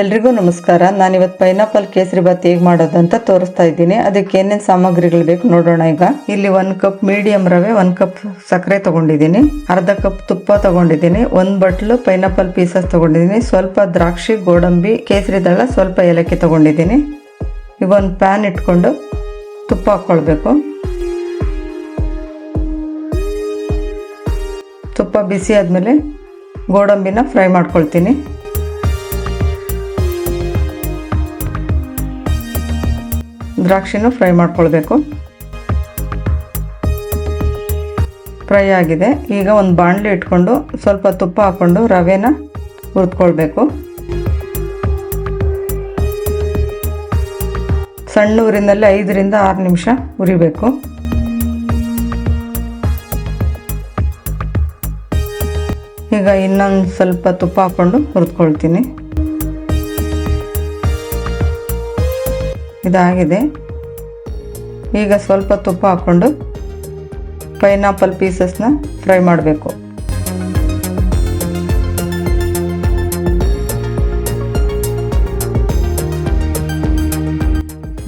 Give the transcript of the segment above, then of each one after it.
ಎಲ್ರಿಗೂ ನಮಸ್ಕಾರ. ನಾನು ಇವತ್ತು ಪೈನಾಪಲ್ ಕೇಸರಿ ಬಾತ್ ಹೇಗೆ ಮಾಡೋದು ಅಂತ ತೋರಿಸ್ತಾ ಇದ್ದೀನಿ. ಅದಕ್ಕೆ ಏನೇನು ಸಾಮಗ್ರಿಗಳು ಬೇಕು ನೋಡೋಣ ಈಗ. ಇಲ್ಲಿ ಒಂದು ಕಪ್ ಮೀಡಿಯಂ ರವೆ, ಒಂದು ಕಪ್ ಸಕ್ಕರೆ ತಗೊಂಡಿದ್ದೀನಿ. ಅರ್ಧ ಕಪ್ ತುಪ್ಪ ತಗೊಂಡಿದ್ದೀನಿ. ಒಂದು ಬಟ್ಲು ಪೈನಾಪಲ್ ಪೀಸಸ್ ತಗೊಂಡಿದ್ದೀನಿ. ಸ್ವಲ್ಪ ದ್ರಾಕ್ಷಿ, ಗೋಡಂಬಿ, ಕೇಸರಿ ದಳ, ಸ್ವಲ್ಪ ಏಲಕ್ಕಿ ತಗೊಂಡಿದ್ದೀನಿ. ಈಗ ಒಂದು ಪ್ಯಾನ್ ಇಟ್ಕೊಂಡು ತುಪ್ಪ ಹಾಕ್ಕೊಳ್ಬೇಕು ತುಪ್ಪ ಬಿಸಿ ಆದಮೇಲೆ ಗೋಡಂಬಿನ ಫ್ರೈ ಮಾಡ್ಕೊಳ್ತೀನಿ. ದ್ರಾಕ್ಷಿನೂ ಫ್ರೈ ಮಾಡ್ಕೊಳ್ಬೇಕು. ಫ್ರೈ ಆಗಿದೆ. ಈಗ ಒಂದು ಬಾಣಲಿ ಇಟ್ಕೊಂಡು ಸ್ವಲ್ಪ ತುಪ್ಪ ಹಾಕ್ಕೊಂಡು ರವೆನ ಹುರಿದ್ಕೊಳ್ಬೇಕು. ಸಣ್ಣ ಊರಿನಲ್ಲಿ ಐದರಿಂದ ಆರು ನಿಮಿಷ ಉರಿಬೇಕು ಈಗ ಇನ್ನೊಂದು ಸ್ವಲ್ಪ ತುಪ್ಪ ಹಾಕ್ಕೊಂಡು ಹುರಿದ್ಕೊಳ್ತೀನಿ. ಇದಾಗಿದೆ. ಈಗ ಸ್ವಲ್ಪ ತುಪ್ಪ ಹಾಕ್ಕೊಂಡು ಪೈನಾಪಲ್ ಪೀಸಸ್ನ ಫ್ರೈ ಮಾಡಬೇಕು.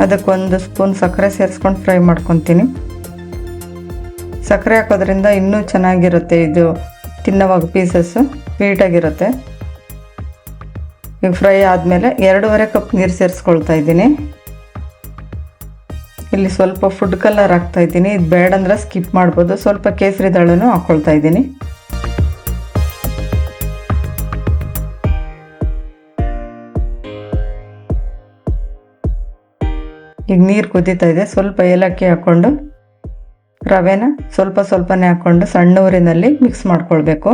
ಅದಕ್ಕೊಂದು ಸ್ಪೂನ್ ಸಕ್ಕರೆ ಸೇರಿಸ್ಕೊಂಡು ಫ್ರೈ ಮಾಡ್ಕೊತೀನಿ. ಸಕ್ಕರೆ ಹಾಕೋದ್ರಿಂದ ಇನ್ನೂ ಚೆನ್ನಾಗಿರುತ್ತೆ ಇದು ತಿನ್ನೋವಾಗ ಪೀಸಸ್ಸು ಸ್ವೀಟಾಗಿರುತ್ತೆ ಈಗ ಫ್ರೈ ಆದಮೇಲೆ ಎರಡೂವರೆ ಕಪ್ ನೀರು ಸೇರಿಸ್ಕೊಳ್ತಾ ಇದ್ದೀನಿ. ಇಲ್ಲಿ ಸ್ವಲ್ಪ ಫುಡ್ ಕಲರ್ ಹಾಕ್ತಾ ಇದ್ದೀನಿ. ಇದು ಬೇಡ ಅಂದ್ರೆ ಸ್ಕಿಪ್ ಮಾಡ್ಬೋದು. ಸ್ವಲ್ಪ ಕೇಸರಿ ದಳನೂ ಹಾಕೊಳ್ತಾ ಇದ್ದೀನಿ. ಈಗ ನೀರು ಕುದೀತಾ ಇದೆ. ಸ್ವಲ್ಪ ಏಲಕ್ಕಿ ಹಾಕ್ಕೊಂಡು, ರವೆನ ಸ್ವಲ್ಪ ಸ್ವಲ್ಪನೇ ಹಾಕ್ಕೊಂಡು ಸಣ್ಣ ಊರಿನಲ್ಲಿ ಮಿಕ್ಸ್ ಮಾಡ್ಕೊಳ್ಬೇಕು.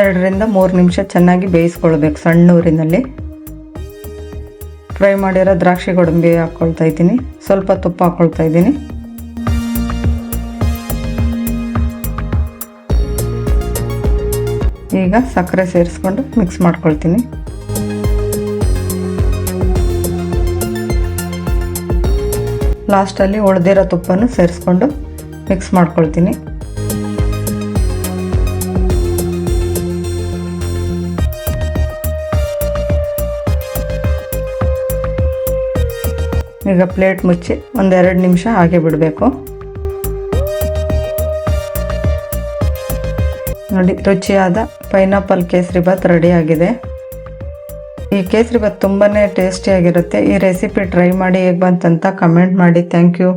ಎರಡರಿಂದ ಮೂರು ನಿಮಿಷ ಚೆನ್ನಾಗಿ ಬೇಯಿಸ್ಕೊಳ್ಬೇಕು ಸಣ್ಣ ಊರಿನಲ್ಲಿ ಫ್ರೈ ಮಾಡಿರೋ ದ್ರಾಕ್ಷಿ ಗೋಡಂಬಿ ಹಾಕ್ಕೊಳ್ತಾ ಇದ್ದೀನಿ. ಸ್ವಲ್ಪ ತುಪ್ಪ ಹಾಕ್ಕೊಳ್ತಾ ಇದ್ದೀನಿ. ಈಗ ಸಕ್ಕರೆ ಸೇರಿಸ್ಕೊಂಡು ಮಿಕ್ಸ್ ಮಾಡ್ಕೊಳ್ತೀನಿ. ಲಾಸ್ಟಲ್ಲಿ ಉಳ್ದಿರೋ ತುಪ್ಪನೂ ಸೇರಿಸ್ಕೊಂಡು ಮಿಕ್ಸ್ ಮಾಡ್ಕೊಳ್ತೀನಿ. ಈಗ ಪ್ಲೇಟ್ ಮುಚ್ಚಿ ಒಂದೆರಡು ನಿಮಿಷ ಹಾಗೆ ಬಿಡಬೇಕು. ನೋಡಿ, ರುಚಿಯಾದ ಪೈನಾಪಲ್ ಕೇಸರಿ ಬಾತ್ ರೆಡಿ ಆಗಿದೆ. ಈ ಕೇಸರಿ ಬಾತ್ ತುಂಬಾ ಟೇಸ್ಟಿಯಾಗಿರುತ್ತೆ ಈ ರೆಸಿಪಿ ಟ್ರೈ ಮಾಡಿ ಹೇಗೆ ಬಂತಂತ ಕಮೆಂಟ್ ಮಾಡಿ. Thank you